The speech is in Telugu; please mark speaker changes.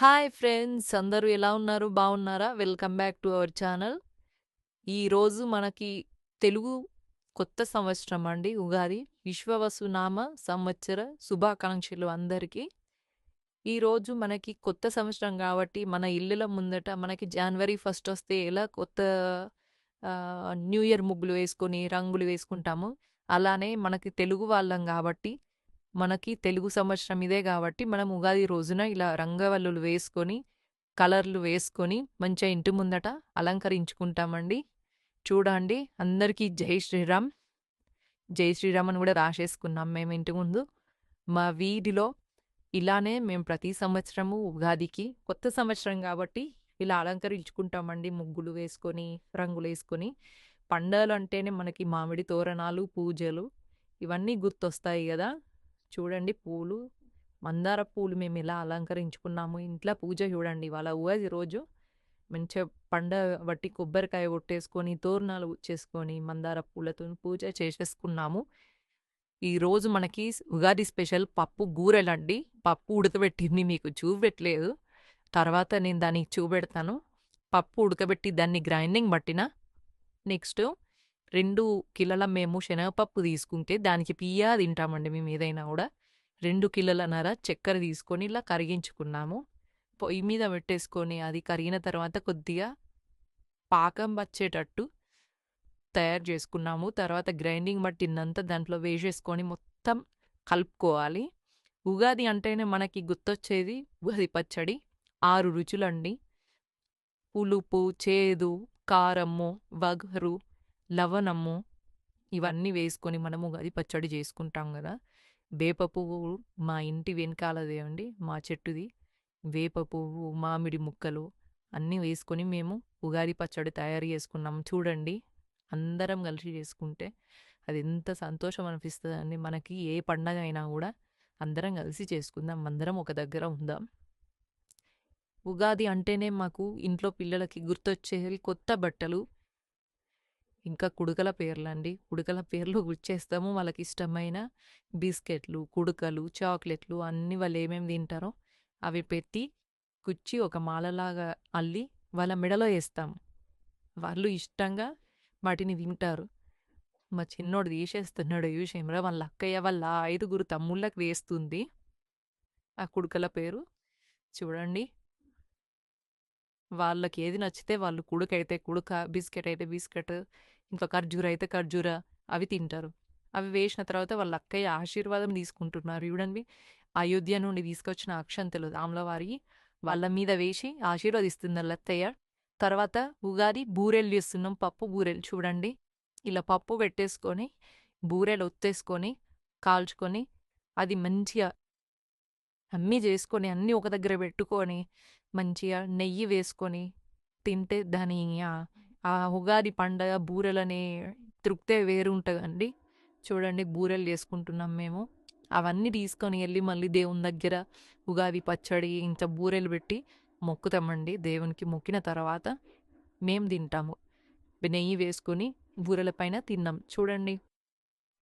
Speaker 1: హాయ్ ఫ్రెండ్స్ అందరూ ఎలా ఉన్నారు? బాగున్నారా? Welcome back to our channel. ఈరోజు మనకి తెలుగు కొత్త సంవత్సరం అండి ఉగాది. విశ్వవసునామ సంవత్సర శుభాకాంక్షలు అందరికీ. ఈరోజు మనకి కొత్త సంవత్సరం కాబట్టి మన ఇల్లుల ముందట మనకి జనవరి ఫస్ట్ వస్తే ఎలా కొత్త న్యూ ఇయర్ ముగ్గులు వేసుకొని, రంగులు వేసుకుంటాము అలానే మనకి తెలుగు వాళ్ళం కాబట్టి, మనకి తెలుగు సంవత్సరం ఇదే కాబట్టి, మనం ఉగాది రోజున ఇలా రంగవల్లులు వేసుకొని, కలర్లు వేసుకొని, మంచిగా ఇంటి ముందట అలంకరించుకుంటామండి. చూడండి అందరికీ జై శ్రీరామ్. జై శ్రీరామ్ అని కూడా రాసేసుకున్నాం మేము ఇంటి ముందు. మా వీధిలో ఇలానే మేము ప్రతి సంవత్సరము ఉగాదికి కొత్త సంవత్సరం కాబట్టి ఇలా అలంకరించుకుంటామండి. ముగ్గులు వేసుకొని, రంగులు వేసుకొని పండగలు అంటేనే మనకి మామిడి తోరణాలు, పూజలు ఇవన్నీ గుర్తొస్తాయి కదా చూడండి పూలు, మందార పూలు మేము ఎలా అలంకరించుకున్నాము. ఇంట్లో పూజ చూడండి ఇవాళ ఉగాది రోజు మంచిగా పండగ బట్టి కొబ్బరికాయ కొట్టేసుకొని, తోరణాలు చేసుకొని మందార పూలతో పూజ చేసేసుకున్నాము. ఈరోజు మనకి ఉగాది స్పెషల్ పప్పు గూరెలండి పప్పు ఉడకబెట్టింది మీకు చూపెట్టలేదు. తర్వాత నేను దానికి చూపెడతాను. పప్పు ఉడకబెట్టి దాన్ని గ్రైండింగ్ పట్టిన. నెక్స్ట్ రెండు కిలోల మేము శనగపప్పు తీసుకుంటే దానికి పియ్యా తింటామండి మేము ఏదైనా కూడా రెండు కిలోలన్నర చక్కెర తీసుకొని ఇలా కరిగించుకున్నాము. పొయ్యి మీద పెట్టేసుకొని అది కరిగిన తర్వాత కొద్దిగా పాకం వచ్చేటట్టు తయారు చేసుకున్నాము. తర్వాత గ్రైండింగ్ పట్టిందంతా దాంట్లో వేసేసుకొని మొత్తం కలుపుకోవాలి. ఉగాది అంటేనే మనకి గుర్తొచ్చేది ఉగాది పచ్చడి. ఆరు రుచులండి. పులుపు, చేదు, కారము, వగరు, లవణము ఇవన్నీ వేసుకొని మనము ఉగాది పచ్చడి చేసుకుంటాం కదా వేప పువ్వు మా ఇంటి వెనకాలదేవండి మా చెట్టుది. వేప పువ్వు, మామిడి ముక్కలు అన్నీ వేసుకొని మేము ఉగాది పచ్చడి తయారు చేసుకున్నాం. చూడండి అందరం కలిసి చేసుకుంటే అది ఎంత సంతోషం అనిపిస్తుందండి మనకి ఏ పండగ అయినా కూడా అందరం కలిసి చేసుకుందాం. అందరం ఒక దగ్గర ఉందాం. ఉగాది అంటేనే మాకు ఇంట్లో పిల్లలకి గుర్తొచ్చేది కొత్త బట్టలు. ఇంకా కుడుకల పేర్లండి. కుడుకల పేర్లు గుర్చేస్తాము. వాళ్ళకి ఇష్టమైన బిస్కెట్లు, కుడుకలు, చాక్లెట్లు అన్నీ వాళ్ళు ఏమేమి తింటారో అవి పెట్టి కుచ్చి ఒక మాలలాగా అల్లి వాళ్ళ మెడలో వేస్తాం వాళ్ళు ఇష్టంగా వాటిని తింటారు. మా చిన్నోడు తీసేస్తున్నాడు చూసిండ్రా వాళ్ళ అక్కయ్య వాళ్ళ ఐదుగురు తమ్ముళ్ళకి వేస్తుంది. ఆ కుడుకల పేరు. చూడండి. వాళ్ళకి ఏది నచ్చితే వాళ్ళు కుడుకైతే కుడుక, బిస్కెట్ అయితే బిస్కెట్, ఇంకా ఖర్జూర అయితే ఖర్జూర అవి తింటారు. అవి వేసిన తర్వాత వాళ్ళ అక్కయ్య ఆశీర్వాదం తీసుకుంటున్నారు చూడండి. అయోధ్య నుండి తీసుకొచ్చిన అక్షంతలు ఆమ్లవారి వాళ్ళ మీద వేసి ఆశీర్వదిస్తుంది లత్తయ్య అత్తయ్య. తర్వాత ఉగాది బూరెలు చేస్తున్నాం. పప్పు బూరెలు చూడండి. ఇలా పప్పు పెట్టేసుకొని, బూరెలు ఒత్తేసుకొని, కాల్చుకొని, అది మంచిగా అన్నీ చేసుకొని, అన్నీ ఒక దగ్గర పెట్టుకొని, మంచిగా నెయ్యి వేసుకొని తింటే దాని ఆ ఉగాది పండగ బూరెలనే తృప్తే వేరుంటదండి. చూడండి బూరెలు చేసుకుంటున్నాం మేము. అవన్నీ తీసుకొని వెళ్ళి మళ్ళీ దేవుని దగ్గర ఉగాది పచ్చడి, ఇంత బూరెలు పెట్టి మొక్కుతామండి. దేవునికి మొక్కిన తర్వాత మేము తింటాము. నెయ్యి వేసుకొని బూరెల పైన తిన్నాం. చూడండి